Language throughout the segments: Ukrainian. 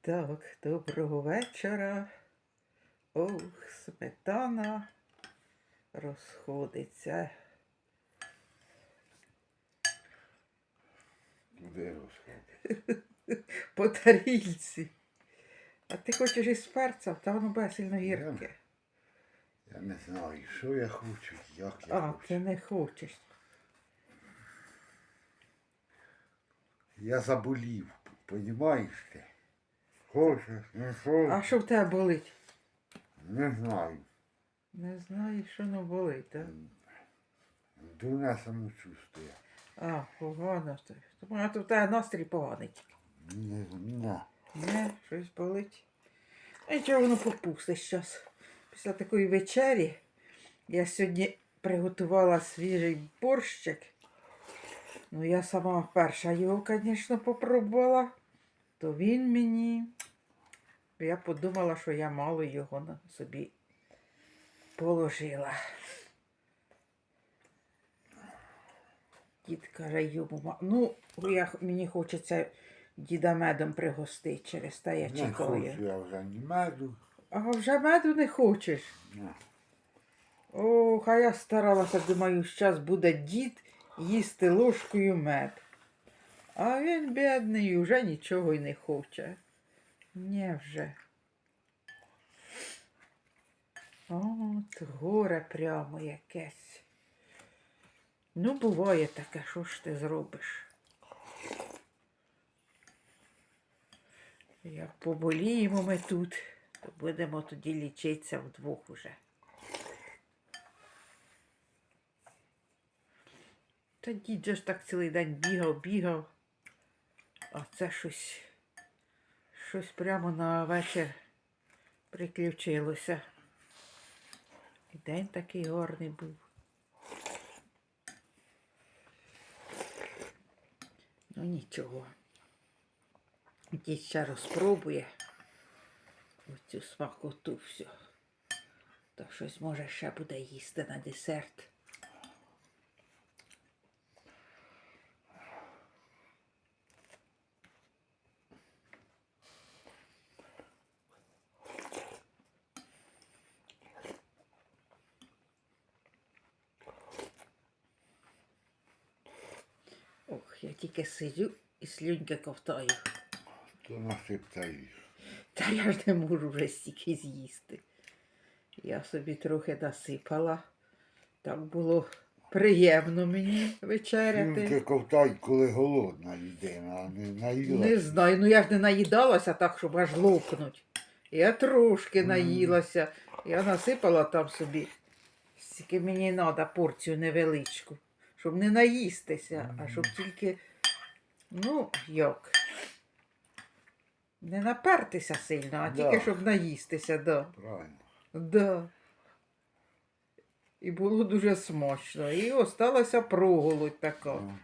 Так, доброго вечора. Ох, сметана розходиться. Куди розходить? по тарільці. А ти хочеш із перцем, та воно буде сильно гірке. Я не знаю, що я хочу, як я А, хочу. ти не хочеш. Я заболів, понімаєш ти? Хочеш, не хочеш, А що в тебе болить? не знаю. Не знаю, що не болить, так? Дурне самочувствие. А, погано то. Тому то в тебе настрій поганий. Не, не. Не, щось болить. Нічого воно попустить зараз. Після такої вечері я сьогодні приготувала свіжий борщик. Ну, я сама перша його, звісно, попробувала. То він мені. Я подумала, що я мало його на собі положила. Дід каже, йому, ну, я, мені хочеться діда медом пригостити через те я Не чекаю. хочу я вже ні меду. А вже меду не хочеш? Не. Ох, а я старалася, думаю, зараз буде дід їсти ложкою мед. А він, бідний, вже нічого й не хоче. Ні вже. От горе прямо якесь. Ну, буває таке, що ж ти зробиш? Як поболіємо ми тут, будемо тоді лічитися вдвох уже. Та дід ж так цілий день бігав, бігав. А це щось, щось прямо на вечір приключилося. І день такий гарний був. Ну нічого. Дід ще розпробує оцю смакоту всю. То щось може ще буде їсти на десерт. Ох, я тільки сидю і слюньки ковтаю. То насипта їж. Та я ж не можу вже стільки з'їсти. Я собі трохи насипала. Так було приємно мені вечеряти. ковтай, коли голодна людина, а не наїла. Не знаю, ну я ж не наїдалася так, щоб аж лопнуть. Я трошки наїлася. Я насипала там собі, скільки мені треба, порцію невеличку. Щоб не наїстися, а щоб тільки, ну, як. Не напертися сильно, а Да. тільки щоб наїстися, да. Правильно. Да. І було дуже смачно. І осталася проголодь така. Ну,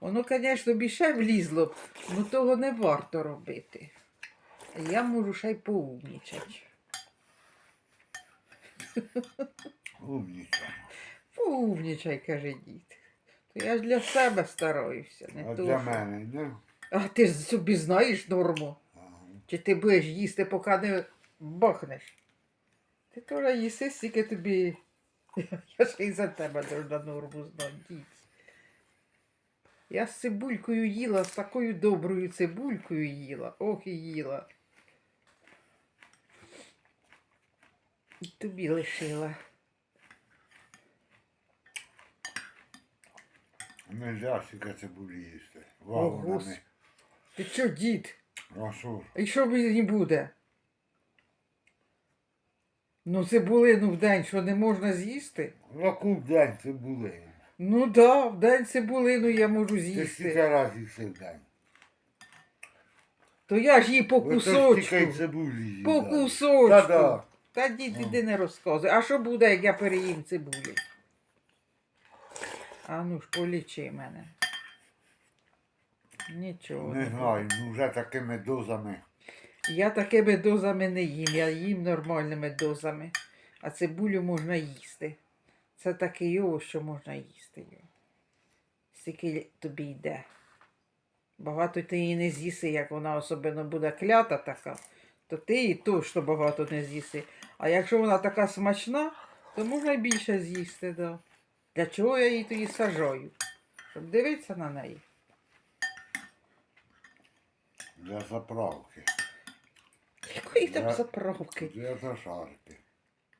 Воно, звісно, більше влізло, але того не варто робити. Я можу ще й поумнічати. Умнічка. Поумнічай, каже дід. То я ж для себе стараюся, не А то. для що- мене, не? А ти ж собі знаєш норму? Чи ти будеш їсти, поки не бахнеш? Ти теж їси, скільки тобі. Я ж і за тебе должна норму дід. Я з цибулькою їла, з такою доброю цибулькою їла. Ох і їла. І тобі лишила. Нельзя стільки цибулі їсти. Вагонами. Ти що, дід? А що? І що мені буде? Ну, цибулину в день, що не можна з'їсти? Яку день цибули? Ну да, в день цибулину я можу Ти скільки з'їсти. разів їси в день? То я ж її по кусочку. цибулі. По кусочку. Та-да. Та дід, Ну. іди не розказуй. А що буде, як я переїм цибулю? А ну ж, полічи мене. Нічого. Не знаю, ну вже такими дозами. Я такими дозами не їм, я їм нормальними дозами. А цибулю можна їсти. Це такий овоч, що можна їсти його. Стільки тобі йде. Багато ти її не з'їси, як вона особливо буде клята така, то ти її точно багато не з'їси. А якщо вона така смачна, то можна й більше з'їсти, да. Для чого я її тоді сажаю? Щоб дивитися на неї. Для заправки. Якої там заправки? Для зажарки.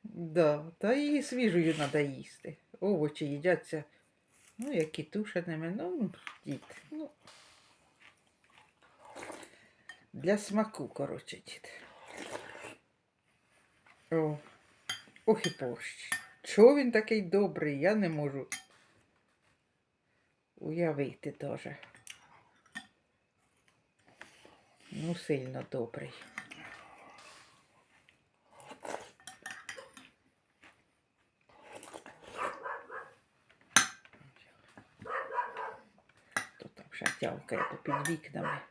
Да, та її свіжою треба їсти. Овочі їдяться, ну, які тушеними, ну, дід, ну. Для смаку, коротше, дід. О, ох і борщ. Чого він такий добрий, я не можу уявити даже. Ну, сильно добрий. Хто там ще тявкає попід вікнами?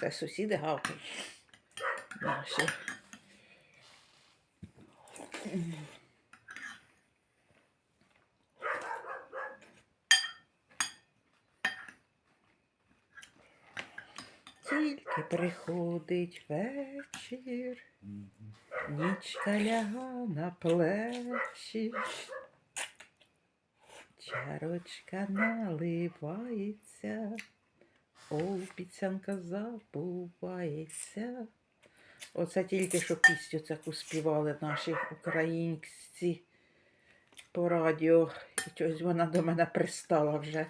Це сусіди гавкають. Наші. Тільки приходить вечір, нічка ляга на плечі. Чарочка наливається, обіцянка забувається. Оце тільки що пісню таку співали наші українці по радіо. І щось вона до мене пристала вже.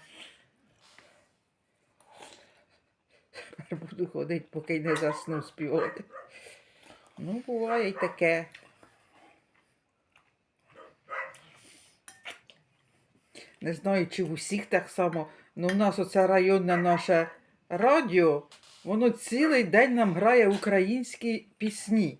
Буду ходити, поки не засну співати. Ну, буває й таке. Не знаю, чи в усіх так само. Ну, у нас оце районне наше радіо, воно цілий день нам грає українські пісні.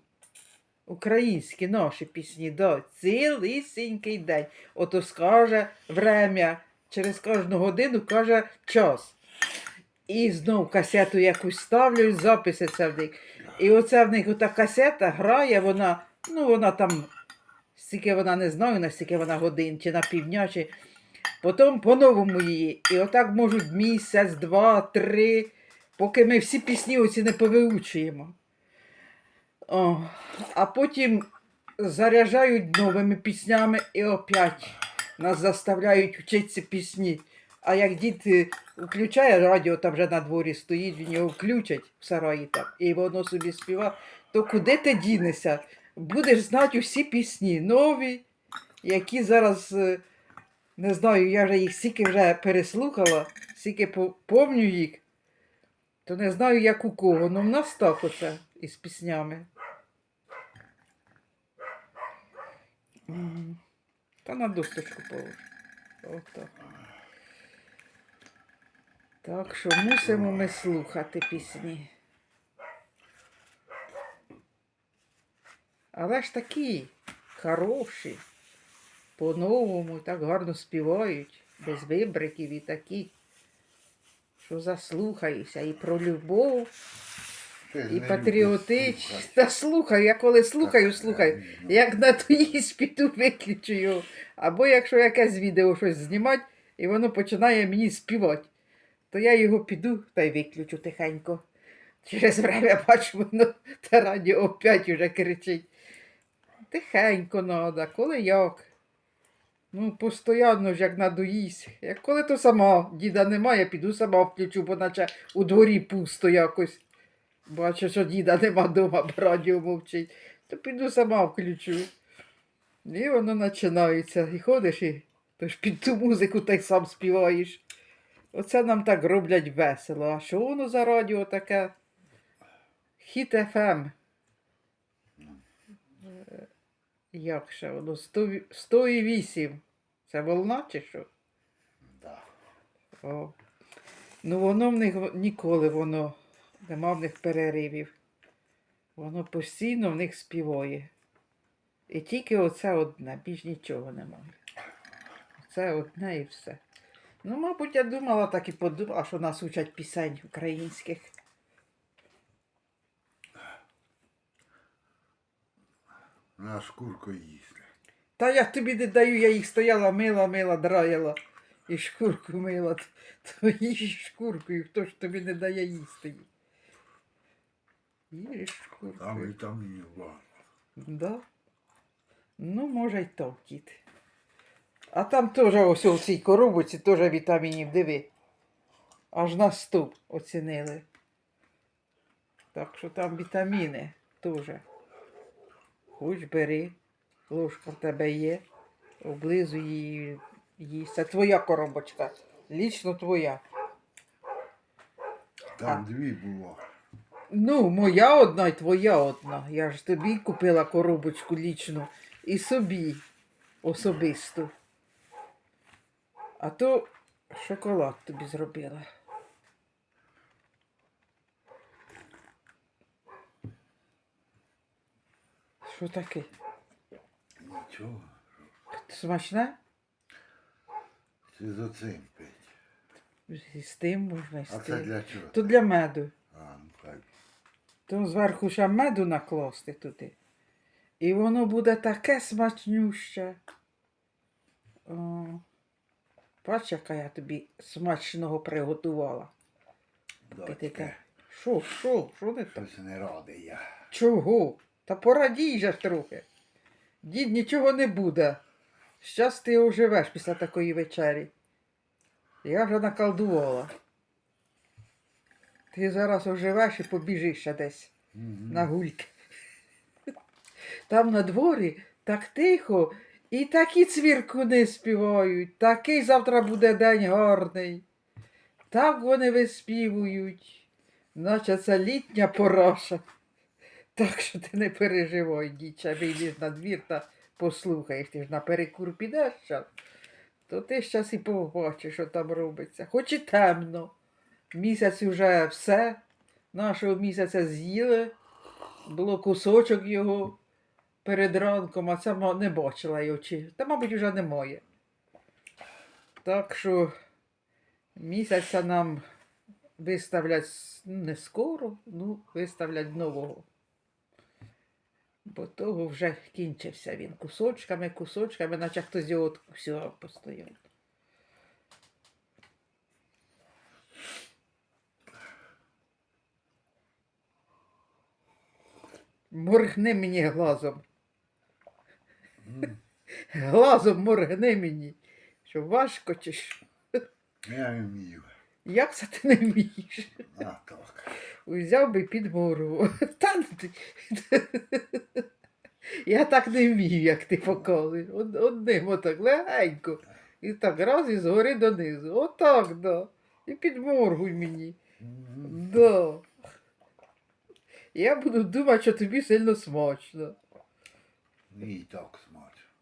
Українські наші пісні, да, цілісінький день. Ото скаже время, через кожну годину каже час. І знов касету якусь ставлю, записи це в них. І оце в них ота касета грає, вона, ну вона там, стільки вона не знаю, на стільки вона годин, чи на півдня, чи потім по-новому її. І отак можуть місяць, два, три, поки ми всі пісні оці не повиучуємо. О, а потім заряджають новими піснями і опять нас заставляють вчитися пісні. А як дід включає радіо, там вже на дворі стоїть, він його включать в сараї там, і воно собі співа, то куди ти дінешся? Будеш знати усі пісні, нові, які зараз, е, не знаю, я вже їх стільки вже переслухала, стільки по- помню їх, то не знаю, як у кого. Ну в нас так оце із піснями. Та на досточку положу. Отак. Так що мусимо ми слухати пісні. Але ж такі хороші, по-новому так гарно співають, без вибриків і такі, що заслухаюся і про любов, Ти і не. Та слухаю, я коли слухаю, Так, слухаю. Як на тої піду виключу його. Або якщо якесь відео щось знімати, і воно починає мені співати, то я його піду та й виключу тихенько. Через время бачу, воно те радіо опять уже кричить. Тихенько надо, коли як. Ну, постійно ж як надоїсь. Як коли то сама діда немає, піду сама включу, бо наче у дворі пусто якось. Бачу, що діда нема вдома, бо радіо мовчить. То піду сама включу. І воно починається. І ходиш і тож під ту музику та й сам співаєш. Оце нам так роблять весело. А що воно за радіо таке? Хіт ФМ. Е, Як ще воно? 100 100,8. Це волна чи що? Да. О. Ну воно в них ніколи воно нема в них переривів. Воно постійно в них співає. І тільки оце одне, більш нічого немає. Це одне і все. Ну, мабуть, я думала, так і подумала, що нас учать пісень українських. На шкурку їсти. Та я тобі не даю, я їх стояла, мила, мила, драяла. І шкурку мила. То їж шкуркою, хто ж тобі не дає їсти. Їж Там шкуркою. вітамінів багато. Да? Ну, може й то, дід. А там теж ось у цій коробці теж вітамінів, диви. Аж на 100 оцінили. Так що там вітаміни теж. Хоч бери, ложка в тебе є, облизуй її, їсть. Це твоя коробочка. Лічно твоя. Там дві було. Ну, моя одна і твоя одна. Я ж тобі купила коробочку лічну і собі особисту. А то шоколад тобі зробила. Що таке? Нічого. Смачне? Це з оцим пить. І з тим можна і з А це для чого? То для меду. А, ну хай. То зверху ще меду накласти туди. І воно буде таке смачнюще. О, бач, яка я тобі смачного приготувала. Дочка. Що, що, що не так? щось не радий я. Чого? Та порадій же ж трохи. Дід нічого не буде. Щас ти оживеш після такої вечері. Я вже наколдувала. Ти зараз оживеш і побіжиш ще десь Мгм. на гульки. Там на дворі так тихо, і такі цвіркуни співають, такий завтра буде день гарний. Так вони виспівують, наче це літня пораша. Так що ти не переживай, діча, вийдеш на двір та послухаєш, ти ж на перекур підеш щас, то ти щас і побачиш, що там робиться. Хоч і темно. Місяць уже все. Нашого місяця з'їли. Було кусочок його перед ранком, а це не бачила його. Чи... Та, мабуть, вже немає. Так що місяця нам виставлять ну, не скоро, ну, виставлять нового. Бо того вже кінчився він кусочками, кусочками, наче хтось його откусював постійно. Моргни мені глазом. Глазом моргни мені. Що важко чи що? Я не вмію. Як це ти не вмієш? А так. Взяв би під моргу. Та ну ти. Я так не вмію, як ти показуєш. Одним отак легенько. І так раз і згори донизу. Отак, да. І підморгуй мені. Да. Я буду думати, що тобі сильно смачно. І так.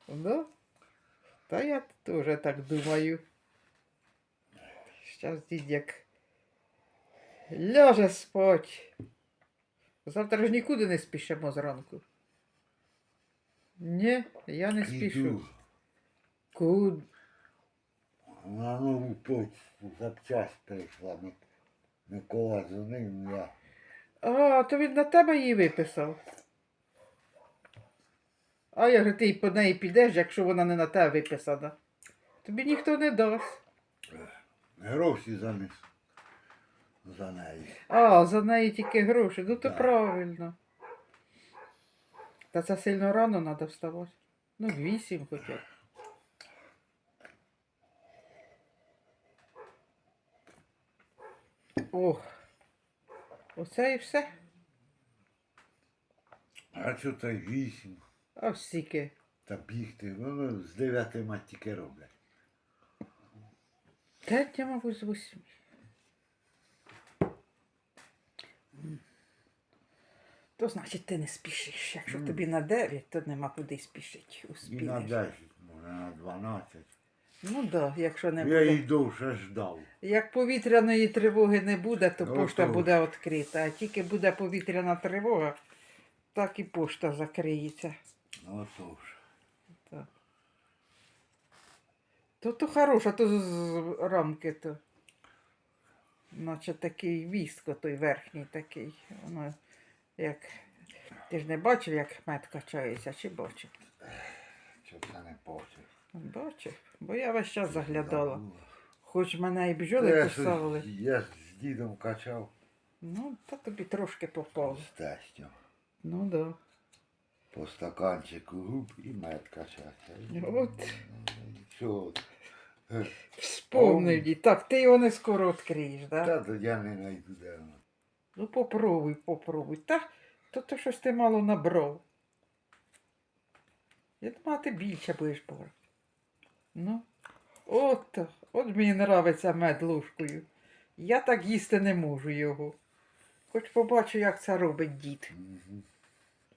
Да? Та я теж так думаю. Щас дід як ляже спать. Завтра ж нікуди не спішимо зранку. Ні, я не спішу. Куди? на нову почту запчасть прийшла. Мик- Микола дзвонив, я. А, то він на тебе її виписав. А як же ти по неї підеш, якщо вона не на тебе виписана? Тобі ніхто не дасть. Гроші заніс за неї. А, за неї тільки гроші. Ну то Да. правильно. Та це сильно рано треба вставати. Ну, вісім хоча б. Ох. Оце і все. А що то вісім? А всіки. Та бігти, воно з дев'яти тільки роблять. Третя, мабуть, з восьми. То значить ти не спішиш. Якщо М. тобі на 9, то нема куди спішити. І на 10, може на 12. Ну так, да, якщо не Я буде. її довше ждав. Як повітряної тривоги не буде, то Ну, пошта то- буде відкрита. А тільки буде повітряна тривога, так і пошта закриється. Ну то ж. Так. То то хороша, то з- рамки то. Наче такий вістко той верхній такий. Воно як. Ти ж не бачив, як мед качається, чи бачив? що це не бачив. Бачив, бо я весь час заглядала. Хоч мене і бджоли я кусали. Я з дідом качав Ну, та тобі трошки попало. з тестем. Ну да. По стаканчику губ і мед качати. От. Що? Е, дід. Так, ти його не скоро відкриєш, да? Та то я не знайду де воно. Ну попробуй, попробуй. Та, то то щось ти мало набрав. Я думала, ти більше будеш брати. Ну, от, от мені нравиться мед ложкою. Я так їсти не можу його. Хоч побачу, як це робить дід.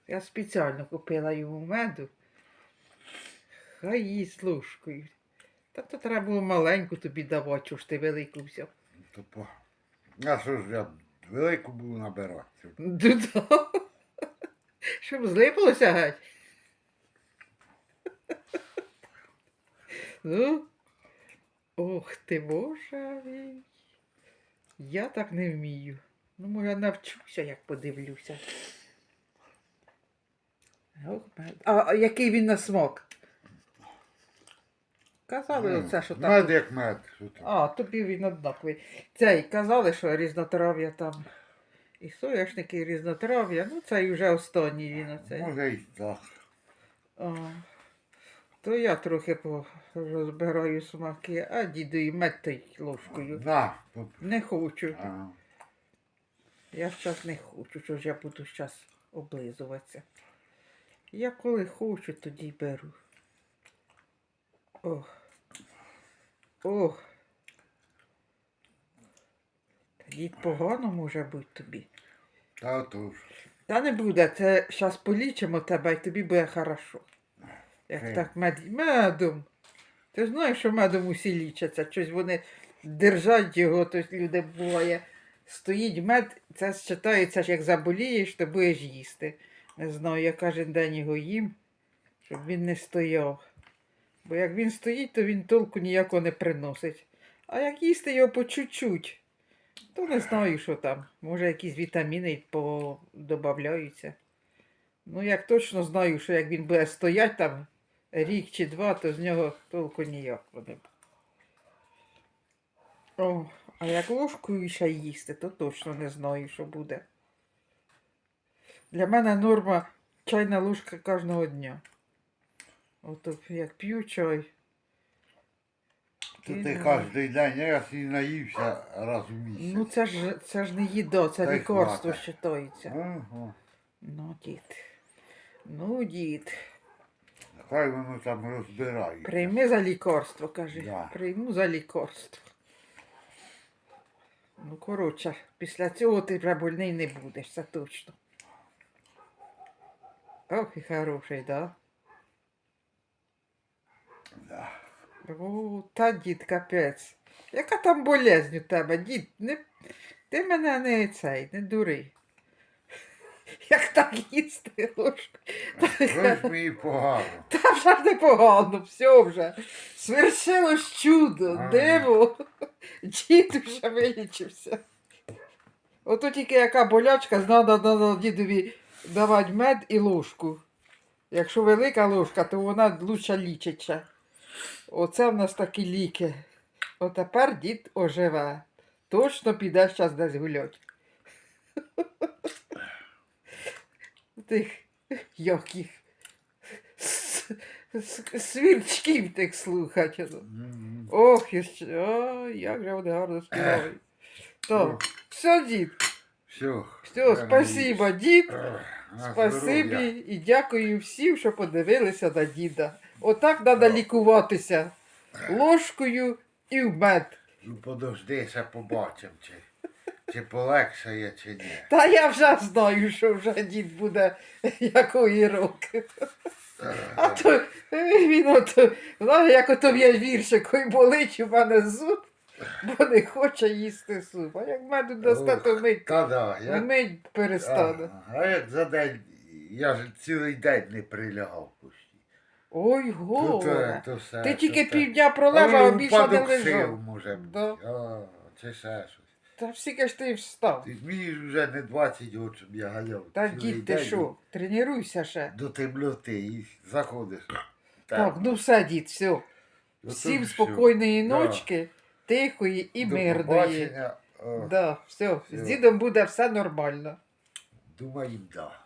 Я спеціально купила йому меду. Хай їсть ложкою. Та то треба було маленьку тобі давати, чого ж ти велику взяв. То по... А що ж я велику буду набирати? Да. Щоб злипалося геть. Ну, ох ти боже мій. Я так не вмію. Ну, може, навчуся, як подивлюся. А, який він на смак? Казали Ну, оце, що Мед як мед. Що там? А, тобі він однаковий. Цей казали, що різнотрав'я там. І соняшники, і різнотрав'я. Ну, цей вже останній він оцей. Може і так. А, то я трохи по- розбираю смаки, а діду і мед той ложкою. На. Не хочу. А, Я зараз не хочу, що ж я буду зараз облизуватися. Я коли хочу, тоді й беру. Ох. Ох. Та дід погано може бути тобі. Та то ж. Та не буде, це зараз полічимо тебе і тобі буде хорошо. Як Е. так мед... медом. Ти ж знаєш, що медом усі лічаться. Щось вони держать його, то люди буває. Стоїть мед, це вважається, як заболієш, то будеш їсти. Не знаю, я кожен день його їм, щоб він не стояв. Бо як він стоїть, то він толку ніякого не приносить. А як їсти його по чуть-чуть, то не знаю, що там. Може, якісь вітаміни додаються. Ну, як точно знаю, що як він буде стояти там рік чи два, то з нього толку не буде. О, а як ложкою ще їсти, то точно не знаю, що буде. Для мене норма чайна ложка кожного дня. Ото як п'ю чай. То ти кожен день я і наївся раз у місяць. Ну це ж це ж не їда, це лікарство вважається. Ага. Ну, дід. Ну, дід. Хай воно там розбирає. Прийми за лікарство, каже. Да. Прийму за лікарство. Ну, коротше, після цього ти вже больний не будеш, це точно. Ох, і хороший, да? Да. О, та дід, капець. Яка там болезнь у тебе, дід? Не... Ти мене не цей, не дури. Як так їсти ложку? Що ж мені погано? Та вже ж непогано, все вже. Свершилось чудо, Ага. диво. Дід уже вилічився. Ото тільки яка болячка, треба дідові давати мед і ложку. Якщо велика ложка, то вона лучше лічиться. Оце в нас такі ліки. Отепер дід оживе. Точно піде зараз десь гулять. Тих як їх с- с- свірчків тих слухати. Ох, і ще, о, як же вони гарно співають. Так, все, дід, Все. все, спасибо, дід. Спасибі і дякую всім, що подивилися на діда. Отак треба лікуватися ложкою і в мед. Ну подожди, ще побачимо, чи, чи полегшає, чи ні. Та я вже знаю, що вже дід буде якої роки. А то він ото, знає, як ото є віршик, ой болить у мене зуб, бо не хоче їсти суп. А як меду дасте, то мить, Та да, я... мить перестане. А, а як за день, я ж цілий день не прилягав почти. Ой, То, горе. то, то все, Ти то тільки те. півдня пролежав, а більше не упадок сил лежав. може бути. Да. А, чи ще щось. Та всіки ж ти встав. Ти мені ж вже не 20 років, щоб я ганяв. Та цілий дід, ти день що, тренуйся ще. До темноти і заходиш. Так, ну все, дід, все. Ну, Всім спокійної Да. ночки, тихої і До мирної. побачення. Е, Да, все, з дідом буде все нормально. Думаю, да.